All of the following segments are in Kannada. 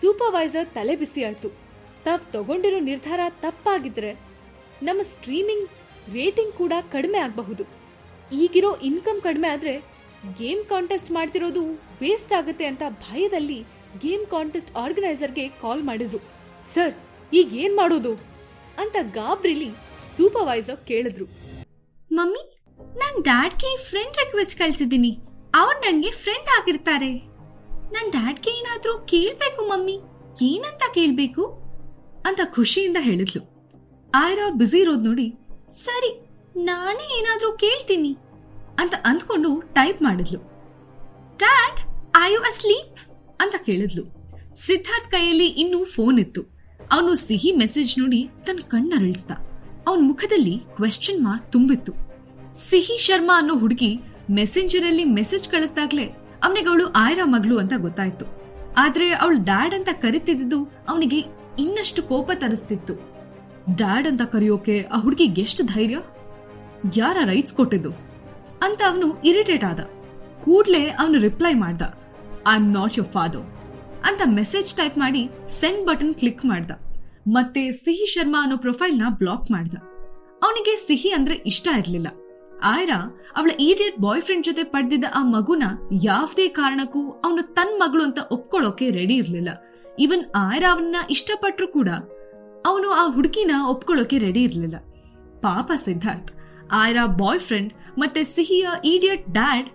ಸೂಪರ್ವೈಸರ್ ತಲೆ ಬಿಸಿ ಆಯ್ತು ತಾವ್ ತಗೊಂಡಿರೋ ನಿರ್ಧಾರ ತಪ್ಪಾಗಿದ್ರೆ ನಮ್ಮ ಸ್ಟ್ರೀಮಿಂಗ್ ರೇಟಿಂಗ್ ಕೂಡ ಕಡಿಮೆ ಆಗಬಹುದು. ಈಗಿರೋ ಇನ್ಕಮ್ ಕಡಿಮೆ ಆದರೆ ಗೇಮ್ ಕಾಂಟೆಸ್ಟ್ ಮಾಡ್ತಿರೋದು ವೇಸ್ಟ್ ಆಗುತ್ತೆ ಅಂತ ಭಯದಲ್ಲಿ ಗೇಮ್ ಕಾಂಟೆಸ್ಟ್ ಆರ್ಗನೈಸರ್ಗೆ ಕಾಲ್ ಮಾಡಿದ್ರು. ಸರ್, ಈಗ ಏನ್ ಮಾಡೋದು? ಅಂತ ಗಾಬ್ರಿಲಿ ಸೂಪರ್ವೈಸರ್ ಕೇಳಿದ್ರು. ಮಮ್ಮಿ ನನ್ನ ಡ್ಯಾಡ್ಗೆ ಫ್ರೆಂಡ್ ರಿಕ್ವೆಸ್ಟ್ ಕಳ್ಸಿದ್ದೀನಿ. ಅವ್ರು ನನಗೆ ಫ್ರೆಂಡ್ ಆಗಿರ್ತಾರೆ. ನಾನ್ ಡ್ಯಾಡ್ಗೆ ಏನಾದ್ರೂ ಕೇಳ್ಬೇಕು, ಮಮ್ಮಿ. ಏನಂತ ಕೇಳ್ಬೇಕು? ಅಂತ ಖುಷಿಯಿಂದ ಹೇಳಿದ್ಲು. ಆಯ್ರಾ ಬ್ಯುಸಿ ಇರೋದ್ ನೋಡಿ, ಸರಿ, ನಾನೇ ಏನಾದ್ರೂ ಕೇಳ್ತೀನಿ ಅಂತ ಅಂದ್ಕೊಂಡು ಟೈಪ್ ಮಾಡಿದ್ಲು. Dad I you asleep? ಅಂತ ಕೇಳಿದ್ಲು. ಸಿದ್ಧಾರ್ಥ್ ಕೈಯಲ್ಲಿ ಇನ್ನೂ ಫೋನ್ ಇತ್ತು. ಅವನು ಸಿಹಿ ಮೆಸೇಜ್ ನೋಡಿ ತನ್ನ ಕಣ್ಣರಳಿಸ್ದ ಅವನ ಮುಖದಲ್ಲಿ ಕ್ವೆಶ್ಚನ್ ಮಾರ್ಕ್ ತುಂಬಿತ್ತು. ಸಿಹಿ ಶರ್ಮಾ ಅನ್ನೋ ಹುಡುಗಿ ಮೆಸೆಂಜರ್ ಅಲ್ಲಿ ಮೆಸೇಜ್ ಕಳಿಸ್ದಾಗ್ಲೇ ಅವನಿಗೆ ಅವಳು ಆಯ್ರ ಮಗಳು ಅಂತ ಗೊತ್ತಾಯ್ತು. ಆದ್ರೆ ಅವಳು ಡ್ಯಾಡ್ ಅಂತ ಕರಿತಿದ್ದು ಅವನಿಗೆ ಇನ್ನಷ್ಟು ಕೋಪ ತರಿಸ್ತಿತ್ತು. ಡ್ಯಾಡ್ ಅಂತ ಕರೆಯೋಕೆ ಆ ಹುಡುಗಿಗೆ ಎಷ್ಟು ಧೈರ್ಯ? ಯಾರ ರೈಟ್ಸ್ ಕೊಟ್ಟಿದ್ದು? ಅಂತ ಅವನು ಇರಿಟೇಟ್ ಆದ. ಕೂಡ್ಲೆ ಅವನು ರಿಪ್ಲೈ ಮಾಡ್ದ. I am not your father ಅಂತ ಮೆಸೇಜ್ ಟೈಪ್ ಮಾಡಿ ಸೆಂಡ್ ಬಟನ್ ಕ್ಲಿಕ್ ಮಾಡ್ದ. ಮತ್ತೆ ಸಿಹಿ ಶರ್ಮಾ ಅನ್ನೋ ಪ್ರೊಫೈಲ್ನ ಬ್ಲಾಕ್ ಮಾಡ್ದ. ಅವನಿಗೆ ಸಿಹಿ ಅಂದ್ರೆ ಇಷ್ಟ ಇರ್ಲಿಲ್ಲ. ಆಯ್ರಾ, ಅವಳ ಈಡಿಯಟ್ ಬಾಯ್ ಫ್ರೆಂಡ್ ಜೊತೆ ಪಡೆದಿದ್ದ ಆ ಮಗುನ ಯಾವ್ದೇ ಕಾರಣಕ್ಕೂ ಅವನು ತನ್ನ ಮಗಳು ಅಂತ ಒಪ್ಕೊಳ್ಳೋಕೆ ರೆಡಿ ಇರ್ಲಿಲ್ಲ. ಇವನ್ ಆಯ್ರಾ ಅವನ್ನ ಇಷ್ಟಪಟ್ರು ಕೂಡ ಅವನು ಆ ಹುಡುಗಿನ ಒಪ್ಕೊಳ್ಳೋಕೆ ರೆಡಿ ಇರ್ಲಿಲ್ಲ. ಪಾಪ ಸಿದ್ಧಾರ್ಥ್, ಆಯ್ರಾ ಬಾಯ್ ಫ್ರೆಂಡ್ ಮತ್ತೆ ಸಿಹಿಯ ಈಡಿಯಟ್ ಡ್ಯಾಡ್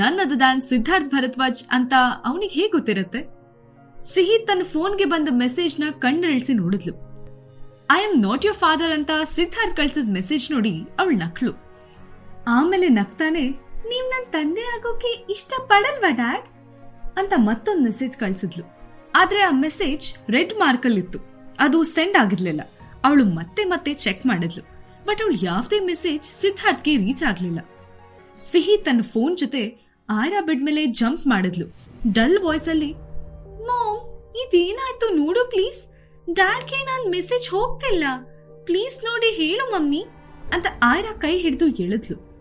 ನನ್ನದು ದಾನ್ ಸಿದ್ಧಾರ್ಥ್ ಭರದ್ವಾಜ್ ಅಂತ ಅವನಿಗೆ ಹೇಗೆ ಗೊತ್ತಿರುತ್ತೆ? ಸಿಹಿ ತನ್ನ ಫೋನ್ಗೆ ಬಂದ ಮೆಸೇಜ್ನ ಕಣ್ಣಿಳಿಸಿ ನೋಡಿದ್ಲು. I am not your father ಅಂತ ಸಿದ್ಧಾರ್ಥ್ ಕಳ್ಸಿದ ಮೆಸೇಜ್ ನೋಡಿ ಅವಳು ನಕ್ಳು. ಆಮೇಲೆ ನಗ್ತಾನೆ, ನೀವ್ ನನ್ ತಂದೆ ಆಗೋಕೆ ಇಷ್ಟ ಪಡಲ್ವಾ ಡ್ಯಾಡ್? ಅಂತ ಮತ್ತೊಂದು ಮೆಸೇಜ್ ಕಳ್ಸಿದ್ಲು. ಆದ್ರೆ ಆ ಮೆಸೇಜ್ ರೆಡ್ ಮಾರ್ಕಲ್ಲಿತ್ತು ಅದು ಸೆಂಡ್ ಆಗಿರ್ಲಿಲ್ಲ. ಅವಳು ಮತ್ತೆ ಮತ್ತೆ ಚೆಕ್ ಮಾಡಿದ್ಲು. ಬಟ್ ಅವಳು ಯಾವ್ದೇ ಮೆಸೇಜ್ ಸಿದ್ಧಾರ್ಥ್ಗೆ ರೀಚ್ ಆಗ್ಲಿಲ್ಲ. ಸಿಹಿ ತನ್ನ ಫೋನ್ ಜೊತೆ ಆಯ್ರಾ ಬೆಡ್ ಮೇಲೆ ಜಂಪ್ ಮಾಡಿದ್ಲು. ಡಲ್ ವಾಯ್ಸ್ ಅಲ್ಲಿ, ಮಾಮ್, ಇದೇನಾಯ್ತು ನೋಡು ಪ್ಲೀಸ್ ಡ್ಯಾಡ್ಗೆ ನಾನ್ ಮೆಸೇಜ್ ಹೋಗ್ತಿಲ್ಲ. ಪ್ಲೀಸ್ ನೋಡಿ ಹೇಳು ಮಮ್ಮಿ. ಅಂತ ಆಯ್ರಾ ಕೈ ಹಿಡಿದು ಎಳೆದ್ಲು.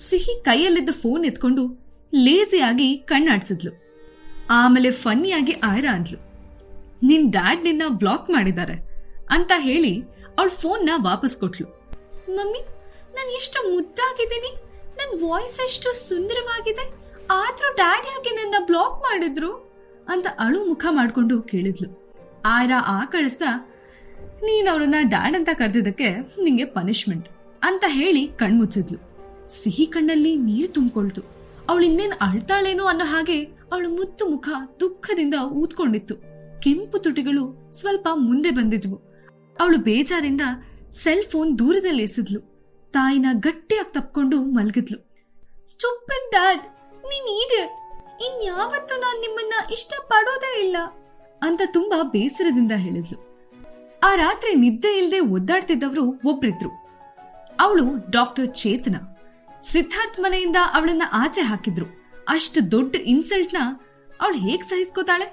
ಸಿಹಿ ಕೈಯಲ್ಲಿದ್ದ ಫೋನ್ ಎತ್ಕೊಂಡು ಲೇಜಿಯಾಗಿ ಕಣ್ಣಾಡ್ಸಿದ್ಲು. ಆಮೇಲೆ ಫನ್ನಿಯಾಗಿ ಆಯ್ರ ಅಂದ್ಲು. ನಿನ್ ಡ್ಯಾಡ್ ನಿನ್ನ ಬ್ಲಾಕ್ ಮಾಡಿದ್ದಾರೆ ಅಂತ ಹೇಳಿ ಅವಳ ಫೋನ್ನ ವಾಪಸ್ ಕೊಟ್ಲು. ಮಮ್ಮಿ, ನಾನು ಎಷ್ಟು ಮುದ್ದಾಗಿದ್ದೀನಿ. ನನ್ನ ವಾಯ್ಸ್ ಎಷ್ಟು ಸುಂದರವಾಗಿದೆ. ಆದ್ರೂ ಡ್ಯಾಡ್ ಯಾಕೆ ನನ್ನ ಬ್ಲಾಕ್ ಮಾಡಿದ್ರು ಅಂತ ಅಳು ಮುಖ ಮಾಡ್ಕೊಂಡು ಕೇಳಿದ್ಲು. ಆಯ್ರಾ ಆ ಕಳಿಸ್ತಾ ನೀನ್ ಅವ್ರನ್ನ ಡ್ಯಾಡ್ ಅಂತ ಕರೆದಿದ್ದಕ್ಕೆ ನಿಂಗೆ ಪನಿಷ್ಮೆಂಟ್ ಅಂತ ಹೇಳಿ ಕಣ್ಮುಚ್ಚಿದ್ಲು. ಸಿಹಿ ಕಣ್ಣಲ್ಲಿ ನೀರು ತುಂಬಿಕೊಳ್ತು. ಅವಳು ಇನ್ನೇನು ಅಳ್ತಾಳೇನೋ ಅನ್ನೋ ಹಾಗೆ ಅವಳು ಮುತ್ತು ಮುಖ ದುಃಖದಿಂದ ಊದ್ಕೊಂಡಿತ್ತು. ಕೆಂಪು ತುಟಿಗಳು ಸ್ವಲ್ಪ ಮುಂದೆ ಬಂದಿದ್ವು. ಅವಳು ಬೇಜಾರಿಂದ ಸೆಲ್ ಫೋನ್ ದೂರದಲ್ಲಿ ಎಸೆದ್ಲು. ತಾಯಿನ ಗಟ್ಟಿಯಾಗಿ ತಪ್ಕೊಂಡು ಮಲಗಿದ್ಲು. ಸ್ಟುಪಿಡ್ ಡ್ಯಾಡ್, ನೀನ್ ಈಡಿಯಟ್ ಇನ್ಯಾವತ್ತೂ ನಾನು ನಿಮ್ಮನ್ನ ಇಷ್ಟಪಡೋದೇ ಇಲ್ಲ ಅಂತ ತುಂಬಾ ಬೇಸರದಿಂದ ಹೇಳಿದ್ಲು. ಆ ರಾತ್ರಿ ನಿದ್ದೆ ಇಲ್ಲದೆ ಒದ್ದಾಡ್ತಿದ್ದವರು ಒಬ್ರಿದ್ರು. ಅವಳು ಡಾಕ್ಟರ್ ಚೇತನ. ಸಿದ್ಧಾರ್ಥ್ ಮನೆಯಿಂದ ಅವಳನ್ನ ಆಚೆ ಹಾಕಿದ್ರು. ಅಷ್ಟು ದೊಡ್ಡ ಇನ್ಸಲ್ಟ್ನ ಅವಳು ಹೇಗ್ ಸಹಿಸ್ಕೋತಾಳೆ?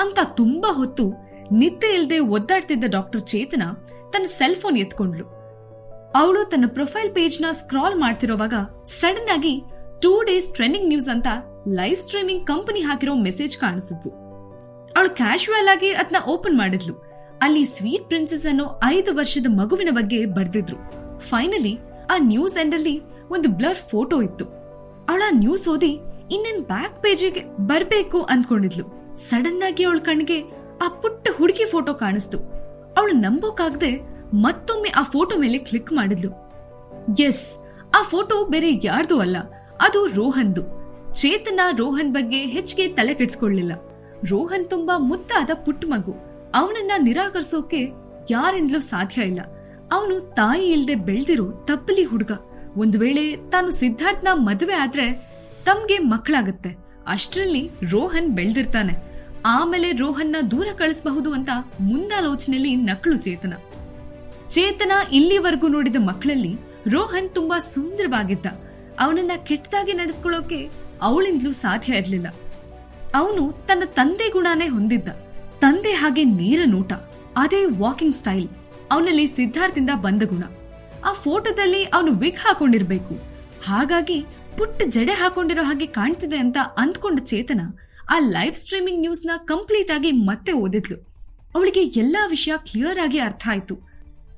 ಅಂತ ತುಂಬಾ ಹೊತ್ತು ನಿದ್ದೆ ಇಲ್ಲದೆ ಒದ್ದಾಡ್ತಿದ್ದ ಡಾಕ್ಟರ್ ಚೇತನ ತನ್ನ ಸೆಲ್ ಫೋನ್ ಎತ್ಕೊಂಡ್ಲು ಅವಳು ತನ್ನ ಪ್ರೊಫೈಲ್ ಪೇಜ್ನ ಸ್ಕ್ರಾಲ್ ಮಾಡ್ತಿರೋವಾಗ ಸಡನ್ ಆಗಿ ಟೂ ಡೇಸ್ ಟ್ರೆಂಡಿಂಗ್ ನ್ಯೂಸ್ ಅಂತ ಲೈವ್ ಸ್ಟ್ರೀಮಿಂಗ್ ಕಂಪನಿ ಹಾಕಿರೋ ಮೆಸೇಜ್ ಕಾಣಿಸಿದ್ವು ಅವಳು ಕ್ಯಾಶುವಲ್ ಆಗಿ ಅದನ್ನ ಓಪನ್ ಮಾಡಿದ್ಲು. ಅಲ್ಲಿ ಸ್ವೀಟ್ ಪ್ರಿನ್ಸೆಸ್ ಅನ್ನೋ ಐದು ವರ್ಷದ ಮಗುವಿನ ಬಗ್ಗೆ ಬರ್ದಿದ್ರು. ಫೈನಲಿ ಆ ನ್ಯೂಸ್ ಎಂಡಲ್ಲಿ ಒಂದು ಬ್ಲರ್ ಫೋಟೋ ಇತ್ತು. ಅವಳ ನ್ಯೂಸ್ ಓದಿ ಇನ್ನೇನ್ ಬ್ಯಾಕ್ ಪೇಜಿಗೆ ಬರ್ಬೇಕು ಅನ್ಕೊಂಡಿದ್ಲು ಸಡನ್ ಆಗಿ ಅವಳ ಕಣ್ಗೆ ಆ ಪುಟ್ಟ ಹುಡುಗಿ ಫೋಟೋ ಕಾಣಿಸ್ತು. ಅವಳು ನಂಬೋಕಾಗದೆ ಮತ್ತೊಮ್ಮೆ ಆ ಫೋಟೋ ಮೇಲೆ ಕ್ಲಿಕ್ ಮಾಡಿದ್ಲು. ಎಸ್ ಆ ಫೋಟೋ ಬೇರೆ ಯಾರ್ದು ಅಲ್ಲ, ಅದು ರೋಹನ್ದು. ಚೇತನ ರೋಹನ್ ಬಗ್ಗೆ ಹೆಚ್ಚಿಗೆ ತಲೆ ಕೆಡ್ಸ್ಕೊಳ್ಳಿಲ್ಲ. ರೋಹನ್ ತುಂಬಾ ಮುದ್ದಾದ ಪುಟ್ಟ ಮಗು. ಅವನನ್ನ ನಿರಾಕರಿಸೋಕೆ ಯಾರಿಂದಲೂ ಸಾಧ್ಯ ಇಲ್ಲ. ಅವನು ತಾಯಿ ಇಲ್ಲದೆ ಬೆಳೆದಿರೋ ತಪ್ಪಲಿ ಹುಡುಗ. ಒಂದ್ ವೇಳೆ ತಾನು ಸಿದ್ಧಾರ್ಥ್ನ ಮದುವೆ ಆದ್ರೆ ತಮ್ಗೆ ಮಕ್ಕಳಾಗತ್ತೆ. ಅಷ್ಟರಲ್ಲಿ ರೋಹನ್ ಬೆಳ್ದಿರ್ತಾನೆ. ಆಮೇಲೆ ರೋಹನ್ನ ದೂರ ಕಳಿಸಬಹುದು ಅಂತ ಮುಂದಾಲೋಚನೆಯಲ್ಲಿ ನಕಳು ಚೇತನ. ಚೇತನ ಇಲ್ಲಿವರೆಗೂ ನೋಡಿದ ಮಕ್ಕಳಲ್ಲಿ ರೋಹನ್ ತುಂಬಾ ಸುಂದರವಾಗಿದ್ದ. ಅವನನ್ನ ಕೆಟ್ಟದಾಗಿ ನಡೆಸ್ಕೊಳ್ಳೋಕೆ ಅವಳಿಂದಲೂ ಸಾಧ್ಯ ಇರಲಿಲ್ಲ. ಅವನು ತನ್ನ ತಂದೆ ಗುಣನೇ ಹೊಂದಿದ್ದ. ತಂದೆ ಹಾಗೆ ನೇರ ನೋಟ, ಅದೇ ವಾಕಿಂಗ್ ಸ್ಟೈಲ್ ಅವನಲ್ಲಿ ಸಿದ್ಧಾರ್ಥದಿಂದ ಬಂದ ಗುಣ. ಆ ಫೋಟೋದಲ್ಲಿ ಅವನು ವಿಗ್ ಹಾಕೊಂಡಿರ್ಬೇಕು. ಹಾಗಾಗಿ ಪುಟ್ಟ ಜಡೆ ಹಾಕೊಂಡಿರೋ ಹಾಗೆ ಕಾಣ್ತಿದೆ ಅಂತ ಅಂದ್ಕೊಂಡ ಚೇತನ ಆ ಲೈವ್ ಸ್ಟ್ರೀಮಿಂಗ್ ನ್ಯೂಸ್ನ ಕಂಪ್ಲೀಟ್ ಆಗಿ ಮತ್ತೆ ಓದಿದ್ಲು. ಅವಳಿಗೆ ಎಲ್ಲಾ ವಿಷಯ ಕ್ಲಿಯರ್ ಆಗಿ ಅರ್ಥ ಆಯ್ತು.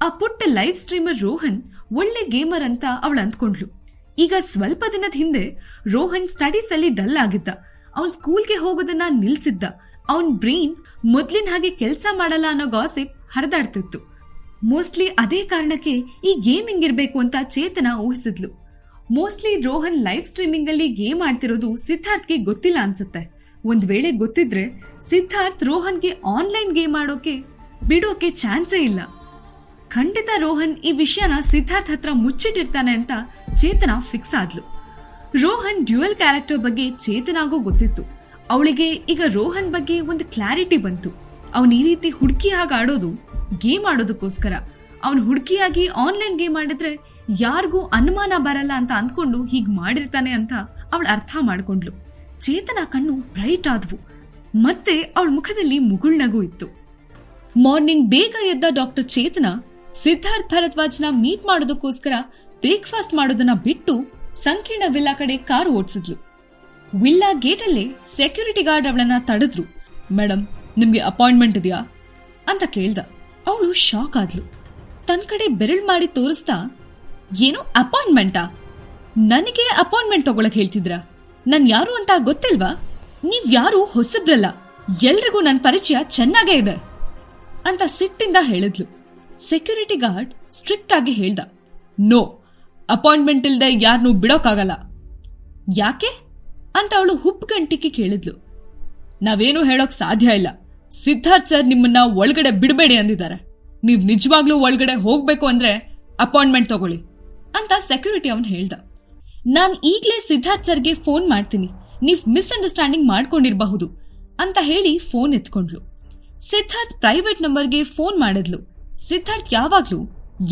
ಆ ಪುಟ್ಟ ಲೈವ್ ಸ್ಟ್ರೀಮರ್ ರೋಹನ್ ಒಳ್ಳೆ ಗೇಮರ್ ಅಂತ ಅವಳು ಅಂದ್ಕೊಂಡ್ಲು ಈಗ ಸ್ವಲ್ಪ ದಿನದ ಹಿಂದೆ ರೋಹನ್ ಸ್ಟಡೀಸ್ ಅಲ್ಲಿ ಡಲ್ ಆಗಿದ್ದ. ಅವನ್ ಸ್ಕೂಲ್ಗೆ ಹೋಗೋದನ್ನ ನಿಲ್ಸಿದ್ದ. ಅವನ್ ಬ್ರೈನ್ ಮೊದ್ಲಿನ ಹಾಗೆ ಕೆಲಸ ಮಾಡಲ್ಲ ಅನ್ನೋ ಗಾಸಿಪ್ ಹರಿದಾಡ್ತಿತ್ತು. ಮೋಸ್ಟ್ಲಿ ಅದೇ ಕಾರಣಕ್ಕೆ ಈ ಗೇಮಿಂಗ್ ಇರಬೇಕು ಅಂತ ಚೇತನ ಊಹಿಸಿದ್ಲು. ಮೋಸ್ಟ್ಲಿ ರೋಹನ್ ಲೈವ್ ಸ್ಟ್ರೀಮಿಂಗ್ ಅಲ್ಲಿ ಗೇಮ್ ಆಡ್ತಿರೋದು ಸಿದ್ಧಾರ್ಥ್ಗೆ ಗೊತ್ತಿಲ್ಲ ಅನ್ಸುತ್ತೆ. ಒಂದ್ ವೇಳೆ ಗೊತ್ತಿದ್ರೆ ಸಿದ್ಧಾರ್ಥ್ ರೋಹನ್ಗೆ ಆನ್ಲೈನ್ ಗೇಮ್ ಆಡೋಕೆ ಬಿಡೋಕೆ ಚಾನ್ಸೇ ಇಲ್ಲ. ಖಂಡಿತ ರೋಹನ್ ಈ ವಿಷಯನ ಸಿದ್ಧಾರ್ಥ್ ಹತ್ರ ಮುಚ್ಚಿಟ್ಟಿರ್ತಾನೆ ಅಂತ ಚೇತನ ಫಿಕ್ಸ್ ಆದ್ಲು. ರೋಹನ್ ಡ್ಯುಯಲ್ ಕ್ಯಾರೆಕ್ಟರ್ ಬಗ್ಗೆ ಚೇತನಾಗೂ ಗೊತ್ತಿತ್ತು. ಅವಳಿಗೆ ಈಗ ರೋಹನ್ ಬಗ್ಗೆ ಒಂದು ಕ್ಲಾರಿಟಿ ಬಂತು. ಅವನ್ ಈ ರೀತಿ ಹುಡುಕಿ ಹಾಗೆ ಆಡೋದು ಗೇಮ್ ಆಡೋದಕ್ಕೋಸ್ಕರ. ಅವನು ಹುಡುಕಿಯಾಗಿ ಆನ್ಲೈನ್ ಗೇಮ್ ಆಡಿದ್ರೆ ಯಾರಿಗೂ ಅನುಮಾನ ಬರಲ್ಲ ಅಂತ ಅಂದ್ಕೊಂಡು ಹೀಗ್ ಮಾಡಿರ್ತಾನೆ ಅಂತ ಅವಳು ಅರ್ಥ ಮಾಡ್ಕೊಂಡ್ಲು. ಚೇತನ ಕಣ್ಣು ಬ್ರೈಟ್ ಆದವು. ಮತ್ತೆ ಅವಳ ಮುಖದಲ್ಲಿ ಮುಗುಳ್ನಗು ಇತ್ತು. ಮಾರ್ನಿಂಗ್ ಬೇಗ ಎದ್ದ ಡಾಕ್ಟರ್ ಚೇತನ ಸಿದ್ಧಾರ್ಥ್ ಭರದ್ವಾಜ್ನ ಮೀಟ್ ಮಾಡೋದಕ್ಕೋಸ್ಕರ ಬ್ರೇಕ್ಫಾಸ್ಟ್ ಮಾಡೋದನ್ನ ಬಿಟ್ಟು ಸಂಕೀರ್ಣ ವಿಲ್ಲಾ ಕಡೆ ಕಾರು ಓಡಿಸಿದ್ಲು. ವಿಲ್ಲಾ ಗೇಟಲ್ಲೇ ಸೆಕ್ಯೂರಿಟಿ ಗಾರ್ಡ್ ಅವಳನ್ನ ತಡೆದ್ರು. ಮೇಡಮ್ ನಿಮ್ಗೆ ಅಪಾಯಿಂಟ್ಮೆಂಟ್ ಇದೆಯಾ? ಅಂತ ಕೇಳ್ದ. ಅವಳು ಶಾಕ್ ಆದ್ಲು. ತನ್ ಕಡೆ ಬೆರಳು ಮಾಡಿ ತೋರಿಸ್ತಾ, ಏನು ಅಪಾಯಿಂಟ್ಮೆಂಟಾ ನನಗೆ ಅಪಾಯಿಂಟ್ಮೆಂಟ್ ತಗೊಳಕ್ ಹೇಳ್ತಿದ್ರ? ನನ್ ಯಾರು ಅಂತ ಗೊತ್ತಿಲ್ವಾ? ನೀವ್ ಯಾರು ಹೊಸಬ್ರಲ್ಲ. ಎಲ್ರಿಗೂ ನನ್ನ ಪರಿಚಯ ಚೆನ್ನಾಗೇ ಇದೆ. ಅಂತ ಸಿಟ್ಟಿಂದ ಹೇಳಿದ್ಲು. ಸೆಕ್ಯೂರಿಟಿ ಗಾರ್ಡ್ ಸ್ಟ್ರಿಕ್ಟ್ ಆಗಿ ಹೇಳ್ದ, ನೋ ಅಪಾಯಿಂಟ್ಮೆಂಟ್ ಇಲ್ದೆ ಯಾರನ್ನೂ ಬಿಡೋಕ್ಕಾಗಲ್ಲ ಯಾಕೆ? ಅಂತ ಅವಳು ಹುಪ್ಪುಗಂಟಿಕೆ ಕೇಳಿದ್ಲು. ನಾವೇನು ಹೇಳೋಕ್ ಸಾಧ್ಯ ಇಲ್ಲ. ಸಿದ್ಧಾರ್ಥ್ ಸರ್ ನಿಮ್ಮನ್ನ ಒಳಗಡೆ ಬಿಡಬೇಡಿ ಅಂದಿದ್ದಾರೆ. ನೀವು ನಿಜವಾಗ್ಲೂ ಒಳಗಡೆ ಹೋಗ್ಬೇಕು ಅಂದ್ರೆ ಅಪಾಯಿಂಟ್ಮೆಂಟ್ ತಗೊಳ್ಳಿ ಅಂತ ಸೆಕ್ಯೂರಿಟಿ ಅವನು ಹೇಳ್ದ. ನಾನು ಈಗ್ಲೇ ಸಿದ್ಧಾರ್ಥ್ ಸರ್ಗೆ ಫೋನ್ ಮಾಡ್ತೀನಿ. ನೀವ್ ಮಿಸ್ಅಂಡರ್ಸ್ಟ್ಯಾಂಡಿಂಗ್ ಮಾಡ್ಕೊಂಡಿರಬಹುದು ಅಂತ ಹೇಳಿ ಫೋನ್ ಎತ್ಕೊಂಡ್ಲು. ಸಿದ್ಧಾರ್ಥ್ ಪ್ರೈವೇಟ್ ನಂಬರ್ಗೆ ಫೋನ್ ಮಾಡಿದ್ಲು. ಸಿದ್ಧಾರ್ಥ್ ಯಾವಾಗ್ಲೂ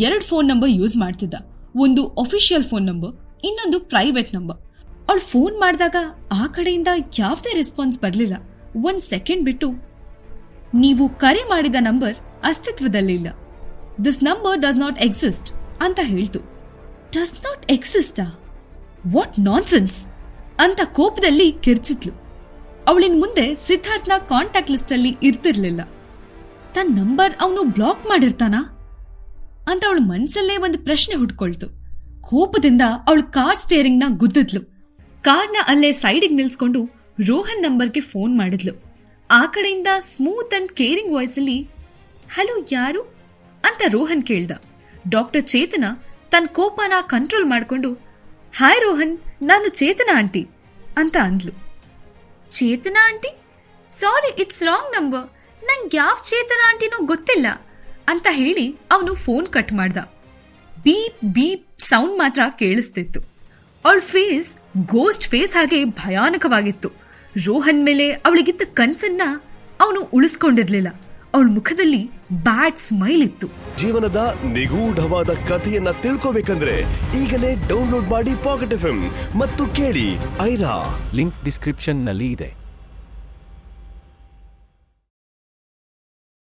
ಎರಡು ಫೋನ್ ನಂಬರ್ ಯೂಸ್ ಮಾಡ್ತಿದ್ದ. ಒಂದು ಅಫಿಷಿಯಲ್ ಫೋನ್ ನಂಬರ್, ಇನ್ನೊಂದು ಪ್ರೈವೇಟ್ ನಂಬರ್. ಅವಳು ಫೋನ್ ಮಾಡಿದಾಗ ಆ ಕಡೆಯಿಂದ ಯಾವುದೇ ರೆಸ್ಪಾನ್ಸ್ ಬರಲಿಲ್ಲ. ಒಂದ್ ಸೆಕೆಂಡ್ ಬಿಟ್ಟು ನೀವು ಕರೆ ಮಾಡಿದ ನಂಬರ್ ಅಸ್ತಿತ್ವದಲ್ಲಿಲ್ಲ. This number does not exist ಅಂತ ಹೇಳ್ತು. ಡಸ್ ನಾಟ್ ಎಕ್ಸಿಸ್ಟಾ ವಾಟ್ ನಾನ್ಸೆನ್ಸ್ ಅಂತ ಕೋಪದಲ್ಲಿ ಕಿರ್ಚಿತ್ಲು ಅವಳಿನ ಮುಂದೆ ಸಿದ್ಧಾರ್ಥ್ನ ಕಾಂಟ್ಯಾಕ್ಟ್ ಲಿಸ್ಟ್ ಅಲ್ಲಿ ಇರ್ತಿರ್ಲಿಲ್ಲ. ತನ್ನ ನಂಬರ್ ಅವನು ಬ್ಲಾಕ್ ಮಾಡಿರ್ತಾನಾ? ಅಂತ ಅವಳು ಮನ್ಸಲ್ಲೇ ಒಂದು ಪ್ರಶ್ನೆ ಹುಡ್ಕೊಳ್ತು. ಕೋಪದಿಂದ ಅವಳು ಕಾರ್ ಸ್ಟೇರಿಂಗ್ನ ಗುದ್ದಿದ್ಲು. ಕಾರ್ನ ಅಲ್ಲೇ ಸೈಡಿಗೆ ನಿಲ್ಸ್ಕೊಂಡು ರೋಹನ್ ನಂಬರ್ಗೆ ಫೋನ್ ಮಾಡಿದ್ಲು. ಆ ಕಡೆಯಿಂದ ಸ್ಮೂತ್ ಅಂಡ್ ಕೇರಿಂಗ್ ವಾಯ್ಸಲ್ಲಿ ಹಲೋ, ಯಾರು? ಅಂತ ರೋಹನ್ ಕೇಳ್ದ. ಡಾಕ್ಟರ್ ಚೇತನ ತನ್ನ ಕೋಪನ ಕಂಟ್ರೋಲ್ ಮಾಡಿಕೊಂಡು, ಹಾಯ್ ರೋಹನ್, ನಾನು ಚೇತನ ಆಂಟಿ ಅಂತ ಅಂದ್ಲು. Chetana aunty? Sorry, it's wrong number. ನಂಗೆ ಯಾವ ಚೇತನ ಆಂಟಿನೋ ಗೊತ್ತಿಲ್ಲ ಅಂತ ಹೇಳಿ ಅವನು ಫೋನ್ ಕಟ್ ಮಾಡ್ದ. ಬೀಪ್ ಬೀಪ್ ಸೌಂಡ್ ಮಾತ್ರ ಕೇಳಿಸ್ತಿತ್ತು. ಅವಳ ಫೇಸ್ ಗೋಸ್ಟ್ ಫೇಸ್ ಹಾಗೆ ಭಯಾನಕವಾಗಿತ್ತು. ರೋಹನ್ ಮೇಲೆ ಅವಳಿಗಿದ್ದ ಕನ್ಸನ್ನ ಅವನು ಉಳಿಸ್ಕೊಂಡಿರ್ಲಿಲ್ಲ. ಅವಳ ಮುಖದಲ್ಲಿ ಬ್ಯಾಡ್ ಸ್ಮೈಲ್ ಇತ್ತು. ಜೀವನದ ನಿಗೂಢವಾದ ಕಥೆಯನ್ನ ತಿಳ್ಕೋಬೇಕಂದ್ರೆ ಈಗಲೇ ಡೌನ್ಲೋಡ್ ಮಾಡಿ ಪಾಕೆಟ್ ಎಫ್ ಮತ್ತು ಕೇಳಿ ಐರಾ. ಲಿಂಕ್ ಡಿಸ್ಕ್ರಿಪ್ಷನ್ನಲ್ಲಿ ಇದೆ.